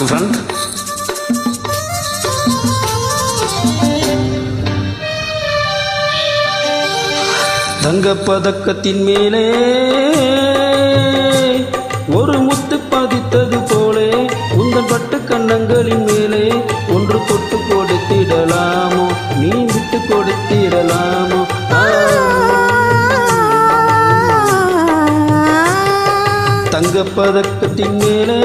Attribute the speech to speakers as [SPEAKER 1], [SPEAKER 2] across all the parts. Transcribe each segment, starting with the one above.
[SPEAKER 1] வணக்கம் ஃப்ரெண்ட்
[SPEAKER 2] தங்கப்பதக்கத்தின் மேலே ஒரு முத்து பதித்தது போலே உந்தன் பட்டு கண்ணங்களின் மேலே ஒன்று தொட்டு கொடுத்திடலாமோ நீ விட்டு கொடுத்திடலாமோ? தங்க தங்கப்பதக்கத்தின் மேலே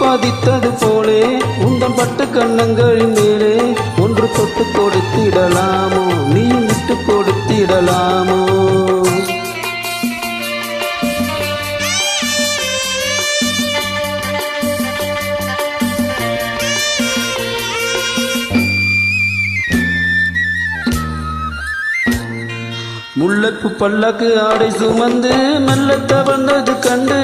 [SPEAKER 2] பாதித்தது போலே உந்தம் பட்டு கண்ணங்களின் மேலே ஒன்று தொட்டு கொடுத்திடலாமோ? நீ விட்டு கொடுத்திடலாமோ? முள்ளக்கு பல்லக்கு ஆடை சுமந்து மெல்ல தவழ்ந்தது கண்டு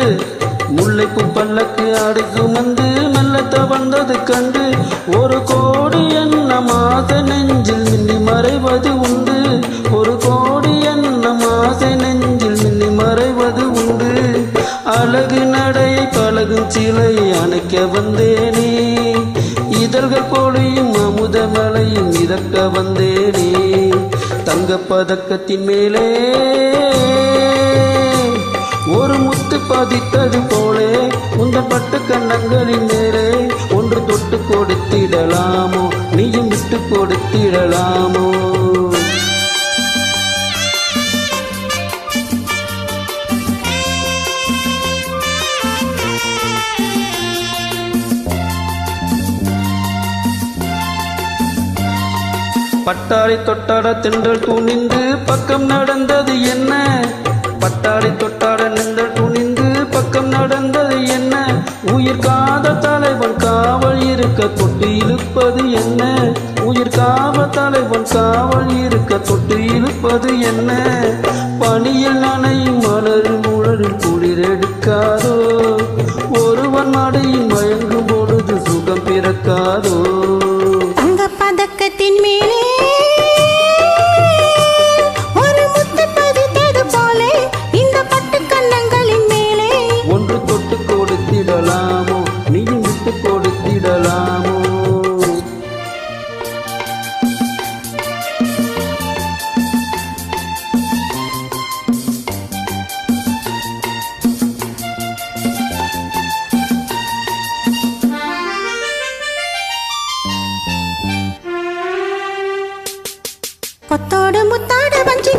[SPEAKER 2] முல்லைப்பு பல்லக்கு ஆடை சுமந்து மெல்லத்த வந்தது கண்டு ஒரு கோடி என்ன மாச நெஞ்சில் மின்னி மறைவது உண்டு. ஒரு கோடி என்ன மாச நெஞ்சில் மின்னி மறைவது உண்டு. அழகு நடை பழகும் சிலை அணைக்க வந்தேனே. இதழ்கள் போலையும் அமுத மலையும் மிதக்க வந்தேனே. தங்க பதக்கத்தின் மேலே ஒரு முத்து பதித்தது போ உந்தன் பட்டு கண்ணங்களின் மேலே ஒன்று தொட்டு கொடுத்திடலாமோ? நீயும் விட்டு கொடுத்திடலாமோ? பட்டாளி தொட்டாட தென்றல் துணிந்து பக்கம் நடந்தது என்ன? பட்டாளி தொட்ட தொட்டு இழுப்பது என்ன? உயிர் காவ தலைவன் காவல் இருக்க தொட்டு இழுப்பது என்ன? பணியில் நனையும் மலர் முழலில் குளிர் எடுக்காதோ? ஒருவன் மடையில் மயங்கும் பொழுது சுகம் பிறக்காதோ? పొత్తోడు
[SPEAKER 3] ముత్తాడు పంచి